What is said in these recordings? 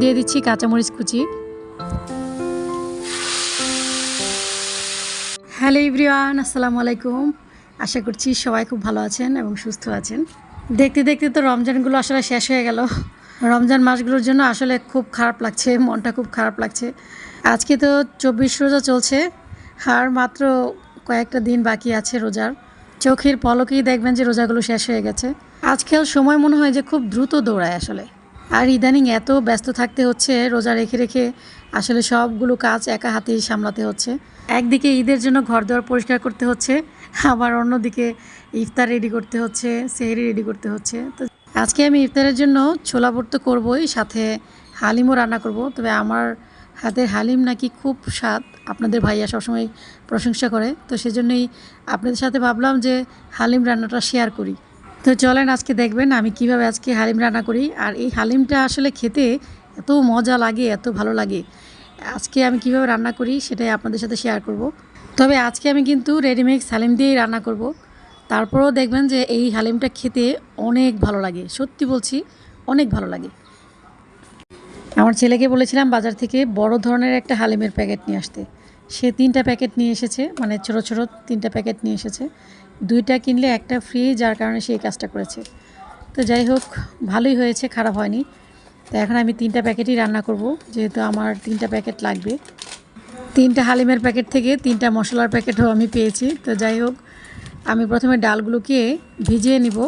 দিয়ে দিচ্ছি কাঁচামরিচ কুচি। হ্যালো ইব্রিয়ান আসসালামু আলাইকুম। আশা করছি সবাই খুব ভালো আছেন এবং সুস্থ আছেন। দেখতে দেখতে তো রমজানগুলো আসলে শেষ হয়ে গেল। রমজান মাসগুলোর জন্য আসলে খুব খারাপ লাগছে, মনটা খুব খারাপ লাগছে। আজকে তো চব্বিশ রোজা চলছে, আর মাত্র কয়েকটা দিন বাকি আছে রোজার। চোখের পলকেই দেখবেন যে রোজাগুলো শেষ হয়ে গেছে। আজকাল সময় মনে হয় যে খুব দ্রুত দৌড়ায় আসলে। আর ইদানিং এত ব্যস্ত থাকতে হচ্ছে, রোজা রেখে রেখে আসলে সবগুলো কাজ একা হাতেই সামলাতে হচ্ছে। একদিকে ঈদের জন্য ঘর দুয়ার পরিষ্কার করতে হচ্ছে, আবার অন্যদিকে ইফতার রেডি করতে হচ্ছে, সেহরি রেডি করতে হচ্ছে। তো আজকে আমি ইফতারের জন্য ছোলা ভর্ত করবই, সাথে হালিমও রান্না করব। তবে আমার হাতের হালিম নাকি খুব স্বাদ, আপনাদের ভাইয়া সবসময় প্রশংসা করে। তো সেজন্যই আপনাদের সাথে ভাবলাম যে হালিম রান্নাটা শেয়ার করি। তো চলেন আজকে দেখবেন আমি কীভাবে আজকে হালিম রান্না করি। আর এই হালিমটা আসলে খেতে এত মজা লাগে, এত ভালো লাগে। আজকে আমি কীভাবে রান্না করি সেটাই আপনাদের সাথে শেয়ার করব। তবে আজকে আমি কিন্তু রেডিমেক্স হালিম দিয়েই রান্না করব। তারপরেও দেখবেন যে এই হালিমটা খেতে অনেক ভালো লাগে, সত্যি বলছি অনেক ভালো লাগে। আমার ছেলেকে বলেছিলাম বাজার থেকে বড় ধরনের একটা হালিমের প্যাকেট নিয়ে আসতে। সে তিনটা প্যাকেট নিয়ে এসেছে মানে ছোট ছোট তিনটা প্যাকেট নিয়ে এসেছে। দুইটা কিনলে একটা ফ্রি যার কারণে সে এই কাজটা করেছে। তো যাই হোক, ভালোই হয়েছে, খারাপ হয়নি। তো এখন আমি তিনটা প্যাকেটই রান্না করব, যেহেতু আমার তিনটা প্যাকেট লাগবে। তিনটা হালিমের প্যাকেট থেকে তিনটা মশলার প্যাকেটও আমি পেয়েছি। তো যাই হোক, আমি প্রথমে ডালগুলোকে ভিজিয়ে নিব।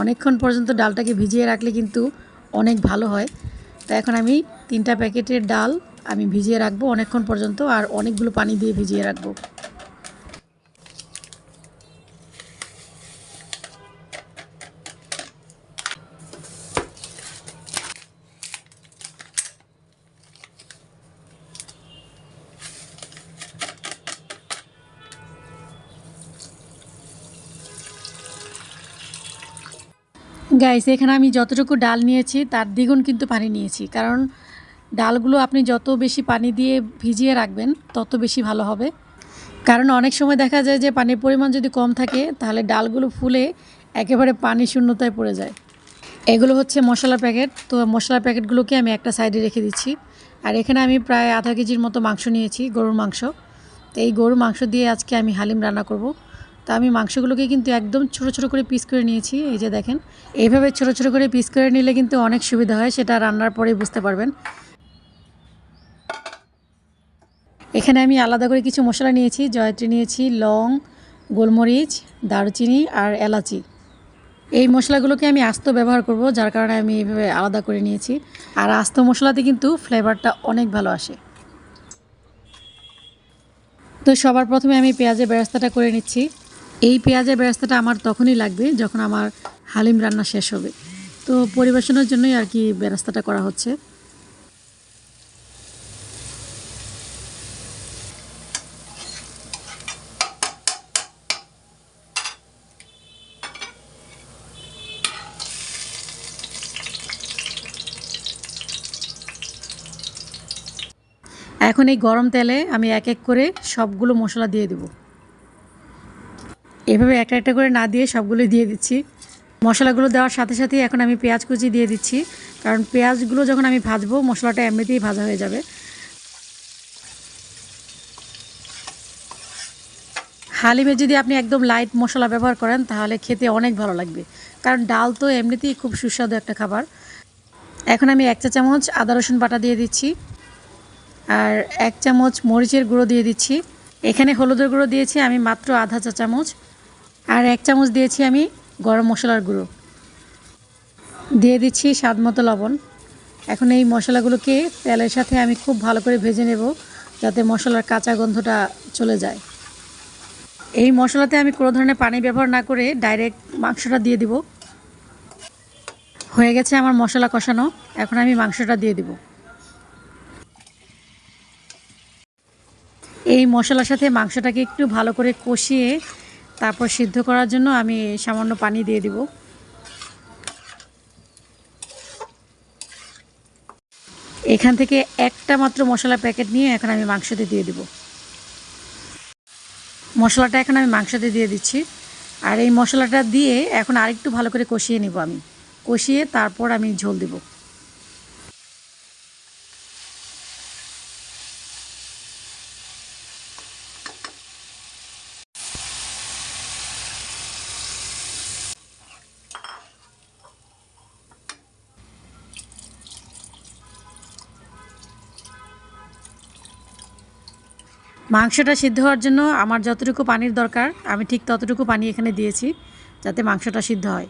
অনেকক্ষণ পর্যন্ত ডালটাকে ভিজিয়ে রাখলে কিন্তু অনেক ভালো হয়। তো এখন আমি তিনটা প্যাকেটের ডাল আমি ভিজিয়ে রাখব অনেকক্ষণ পর্যন্ত আর অনেকগুলো পানি দিয়ে ভিজিয়ে রাখব। গাইস এখানে আমি যতটুকু ডাল নিয়েছি, তার দ্বিগুণ কিন্তু পানি নিয়েছি। কারণ ডালগুলো আপনি যত বেশি পানি দিয়ে ভিজিয়ে রাখবেন, তত বেশি ভালো হবে। কারণ অনেক সময় দেখা যায় যে পানির পরিমাণ যদি কম থাকে, তাহলে ডালগুলো ফুলে একেবারে পানি শূন্যতায় পড়ে যায়। এগুলো হচ্ছে মশলার প্যাকেট। তো মশলার প্যাকেটগুলোকে আমি একটা সাইডে রেখে দিচ্ছি। আর এখানে আমি প্রায় আধা কেজির মতো মাংস নিয়েছি, গরুর মাংস। তো এই গরুর মাংস দিয়ে আজকে আমি হালিম রান্না করব। তো আমি মাংসগুলোকে কিন্তু একদম ছোট ছোট করে পিস করে নিয়েছি, এই যে দেখেন। এইভাবে ছোট ছোট করে পিস করে নিলে কিন্তু অনেক সুবিধা হয়, সেটা রান্নার পরেই বুঝতে পারবেন। এখানে আমি আলাদা করে কিছু মশলা নিয়েছি, জয়ত্রী নিয়েছি, লং, গোলমরিচ, দারুচিনি আর এলাচি। এই মশলাগুলোকে আমি আস্ত ব্যবহার করব, যার কারণে আমি এইভাবে আলাদা করে নিয়েছি। আর আস্ত মশলাতে কিন্তু ফ্লেভারটা অনেক ভালো আসে। তো সবার প্রথমে আমি পেঁয়াজের ব্যবস্থাটা করে নিচ্ছি। এই পেঁয়াজের ব্যবস্থাটা আমার তখনই লাগবে যখন আমার হালিম রান্না শেষ হবে। তো পরিবেশনের জন্যই আর কি ব্যবস্থাটা করা হচ্ছে। এখন এই গরম তেলে আমি এক এক করে সবগুলো মশলা দিয়ে দেব। এভাবে একটা একটা করে না দিয়ে সবগুলোই দিয়ে দিচ্ছি। মশলাগুলো দেওয়ার সাথে সাথে এখন আমি পেঁয়াজ কুচি দিয়ে দিচ্ছি। কারণ পেঁয়াজগুলো যখন আমি ভাজবো, মশলাটা এমনিতেই ভাজা হয়ে যাবে। হালিমে যদি আপনি একদম লাইট মশলা ব্যবহার করেন, তাহলে খেতে অনেক ভালো লাগবে। কারণ ডাল তো এমনিতেই খুব সুস্বাদু একটা খাবার। এখন আমি এক চা চামচ আদা রসুন বাটা দিয়ে দিচ্ছি। আর এক চামচ মরিচের গুঁড়ো দিয়ে দিচ্ছি। এখানে হলুদের গুঁড়ো দিয়েছি আমি মাত্র আধা চা চামচ। আর এক চামচ দিয়েছি আমি গরম মশলার গুঁড়ো। দিয়ে দিচ্ছি স্বাদ মতো লবণ। এখন এই মশলাগুলোকে তেলের সাথে আমি খুব ভালো করে ভেজে নেব যাতে মশলার কাঁচা গন্ধটা চলে যায়। এই মশলাতে আমি কোনো ধরনের পানি ব্যবহার না করে ডাইরেক্ট মাংসটা দিয়ে দিব। হয়ে গেছে আমার মশলা কষানো। এখন আমি মাংসটা দিয়ে দিব। এই মশলার সাথে মাংসটাকে একটু ভালো করে কষিয়ে তারপর সিদ্ধ করার জন্য আমি সামান্য পানি দিয়ে দিব। এখান থেকে একটা মাত্র মশলা প্যাকেট নিয়ে এখন আমি মাংসতে দিয়ে দিব। মশলাটা এখন আমি মাংসতে দিয়ে দিচ্ছি। আর এই মশলাটা দিয়ে এখন আরেকটু ভালো করে কষিয়ে নিব আমি। কষিয়ে তারপর আমি ঝোল দেব। মাংসটা সিদ্ধ হওয়ার জন্য আমার যতটুকু পানির দরকার, আমি ঠিক ততটুকু পানি এখানে দিয়েছি যাতে মাংসটা সিদ্ধ হয়।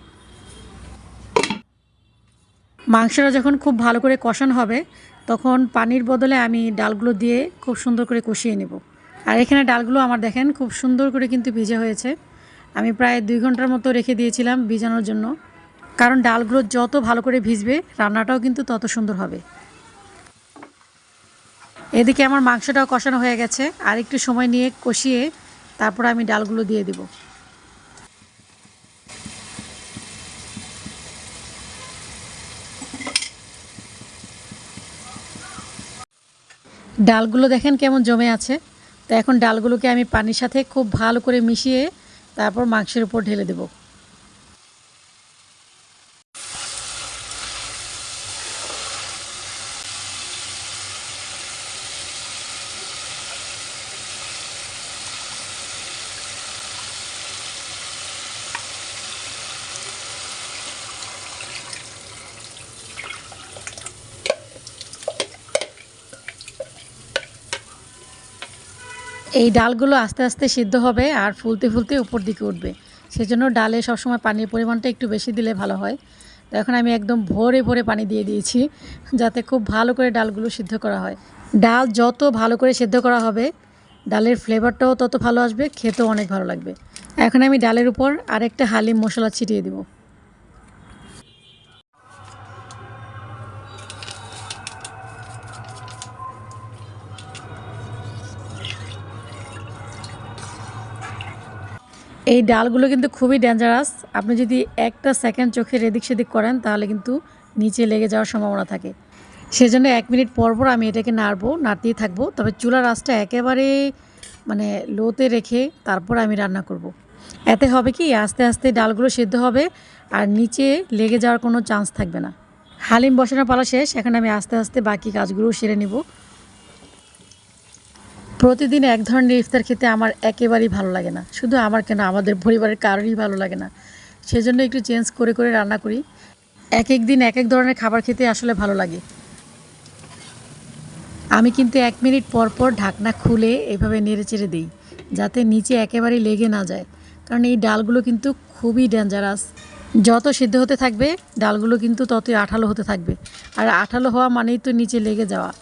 মাংসটা যখন খুব ভালো করে কষানো হবে, তখন পানির বদলে আমি ডালগুলো দিয়ে খুব সুন্দর করে কষিয়ে নেব। আর এখানে ডালগুলো আমার দেখেন খুব সুন্দর করে কিন্তু ভিজে হয়েছে। আমি প্রায় দুই ঘণ্টার মতো রেখে দিয়েছিলাম ভিজানোর জন্য। কারণ ডালগুলো যত ভালো করে ভিজবে, রান্নাটাও কিন্তু তত সুন্দর হবে। এদিকে আমার মাংসটাও কষানো হয়ে গেছে। আর একটু সময় নিয়ে কষিয়ে তারপর আমি ডালগুলো দিয়ে দিব। ডালগুলো দেখেন কেমন জমে আছে। তো এখন ডালগুলোকে আমি পানির সাথে খুব ভালো করে মিশিয়ে তারপর মাংসের উপর ঢেলে দেবো। এই ডালগুলো আস্তে আস্তে সিদ্ধ হবে আর ফুলতে ফুলতে উপর দিকে উঠবে। সেজন্য ডালে সবসময় পানির পরিমাণটা একটু বেশি দিলে ভালো হয়। তো এখন আমি একদম ভরে ভরে পানি দিয়ে দিয়েছি, যাতে খুব ভালো করে ডালগুলো সিদ্ধ করা হয়। ডাল যত ভালো করে সিদ্ধ করা হবে, ডালের ফ্লেভারটাও তত ভালো আসবে, খেতেও অনেক ভালো লাগবে। এখন আমি ডালের উপর আরেকটা হালিম মশলা ছিটিয়ে দেবো। এই ডালগুলো কিন্তু খুবই ডেঞ্জারাস আপনি যদি একটা সেকেন্ড চোখের এদিক সেদিক করেন, তাহলে কিন্তু নিচে লেগে যাওয়ার সম্ভাবনা থাকে। সেজন্য এক মিনিট পর পর আমি এটাকে নাড়বো, নাড়তেই থাকব। তবে চুলার আঁচটা একেবারে মানে লোতে রেখে তারপর আমি রান্না করব। এতে হবে কি, আস্তে আস্তে ডালগুলো সেদ্ধ হবে আর নিচে লেগে যাওয়ার কোনো চান্স থাকবে না। হালিম বসানোর পালা শেষ, এখন আমি আস্তে আস্তে বাকি কাজগুলো সেরে নিব। প্রতিদিন এক ধরনের ইফতার খেতে আমার একেবারেই ভালো লাগে না। শুধু আমার কেন, আমাদের পরিবারের কারোরই ভালো লাগে না। সেজন্য একটু চেঞ্জ করে করে রান্না করি। এক এক দিন এক এক ধরনের খাবার খেতে আসলে ভালো লাগে। আমি কিন্তু এক মিনিট পর পর ঢাকনা খুলে এভাবে নেড়ে চেড়ে দিই, যাতে নিচে একেবারেই লেগে না যায়। কারণ এই ডালগুলো কিন্তু খুবই ডেঞ্জারাস যত সিদ্ধ হতে থাকবে, ডালগুলো কিন্তু ততই আঠালো হতে থাকবে। আর আঠালো হওয়া মানেই তো নিচে লেগে যাওয়া।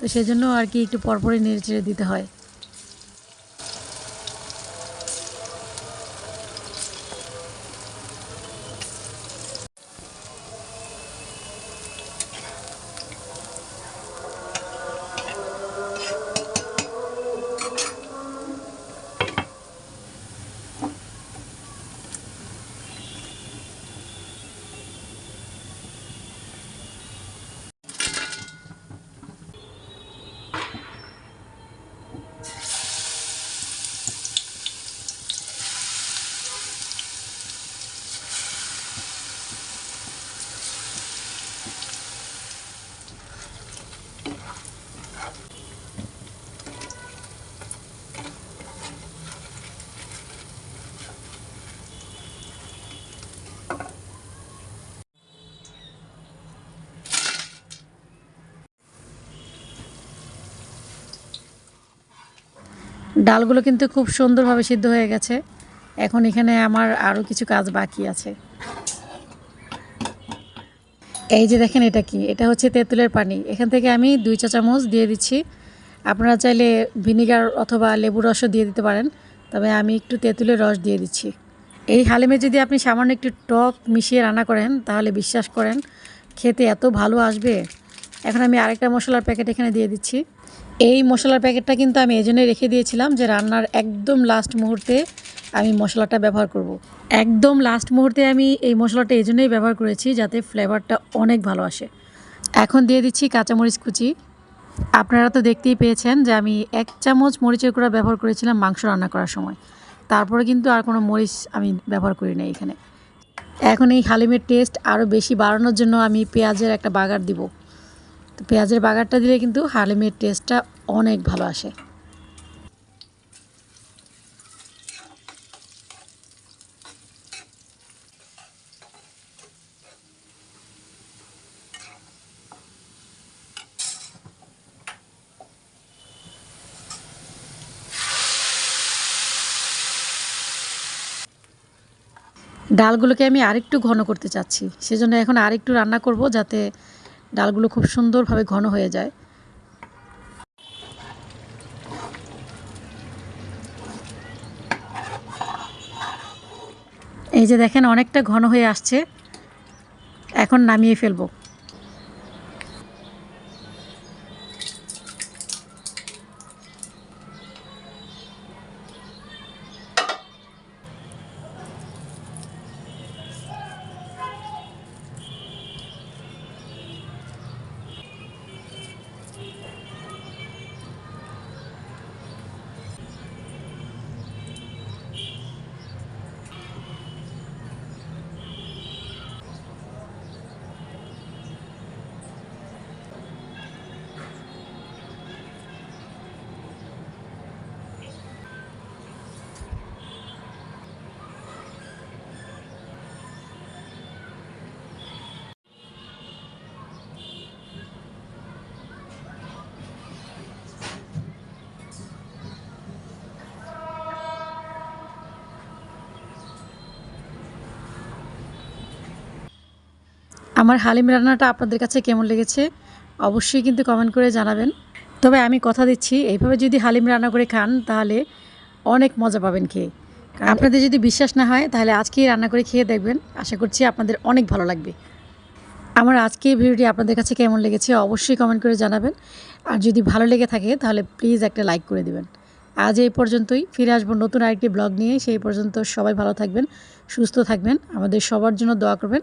তো সেজন্য আর কি একটু পরপরই নেড়ে চেড়ে দিতে হয়। ডালগুলো কিন্তু খুব সুন্দরভাবে সিদ্ধ হয়ে গেছে। এখন এখানে আমার আরও কিছু কাজ বাকি আছে। এই যে দেখেন এটা কি? এটা হচ্ছে তেঁতুলের পানি। এখান থেকে আমি দুই চা চামচ দিয়ে দিচ্ছি। আপনারা চাইলে ভিনিগার অথবা লেবু রসও দিয়ে দিতে পারেন। তবে আমি একটু তেঁতুলের রস দিয়ে দিচ্ছি। এই হালিমে যদি আপনি সামান্য একটু টক মিশিয়ে রান্না করেন, তাহলে বিশ্বাস করেন খেতে এত ভালো আসবে। এখন আমি আরেকটা মশলার প্যাকেট এখানে দিয়ে দিচ্ছি। এই মশলার প্যাকেটটা কিন্তু আমি এই জন্যই রেখে দিয়েছিলাম যে রান্নার একদম লাস্ট মুহূর্তে আমি মশলাটা ব্যবহার করব। একদম লাস্ট মুহূর্তে আমি এই মশলাটা এই জন্যই ব্যবহার করেছি যাতে ফ্লেভারটা অনেক ভালো আসে। এখন দিয়ে দিচ্ছি কাঁচামরিচ কুচি। আপনারা তো দেখতেই পেয়েছেন যে আমি এক চামচ মরিচের গুঁড়া ব্যবহার করেছিলাম মাংস রান্না করার সময়। তারপরে কিন্তু আর কোনো মরিচ আমি ব্যবহার করি না এখানে। এখন এই হালিমের টেস্ট আরও বেশি বাড়ানোর জন্য আমি পেঁয়াজের একটা বাগার দিব। তো পেঁয়াজের বাগারটা দিলে কিন্তু হালিমের টেস্টটা অনেক ভালো আসে। ডালগুলোকে আমি আরেকটু ঘন করতে চাচ্ছি, সেজন্য এখন আরেকটু রান্না করব যাতে ডালগুলো খুব সুন্দরভাবে ঘন হয়ে যায়। এই যে দেখেন, অনেকটা ঘন হয়ে আসছে। এখন নামিয়ে ফেলব। আমার হালিম রান্নাটা আপনাদের কাছে কেমন লেগেছে অবশ্যই কিন্তু কমেন্ট করে জানাবেন। তবে আমি কথা দিচ্ছি, এইভাবে যদি হালিম রান্না করে খান, তাহলে অনেক মজা পাবেন খেয়ে। আপনাদের যদি বিশ্বাস না হয়, তাহলে আজকেই রান্না করে খেয়ে দেখবেন। আশা করছি আপনাদের অনেক ভালো লাগবে। আমার আজকে ভিডিওটি আপনাদের কাছে কেমন লেগেছে অবশ্যই কমেন্ট করে জানাবেন। আর যদি ভালো লেগে থাকে, তাহলে প্লিজ একটা লাইক করে দিবেন। আজ এই পর্যন্তই, ফিরে আসব নতুন আরেকটি ব্লগ নিয়ে। সেই পর্যন্ত সবাই ভালো থাকবেন, সুস্থ থাকবেন। আমাদের সবার জন্য দোয়া করবেন।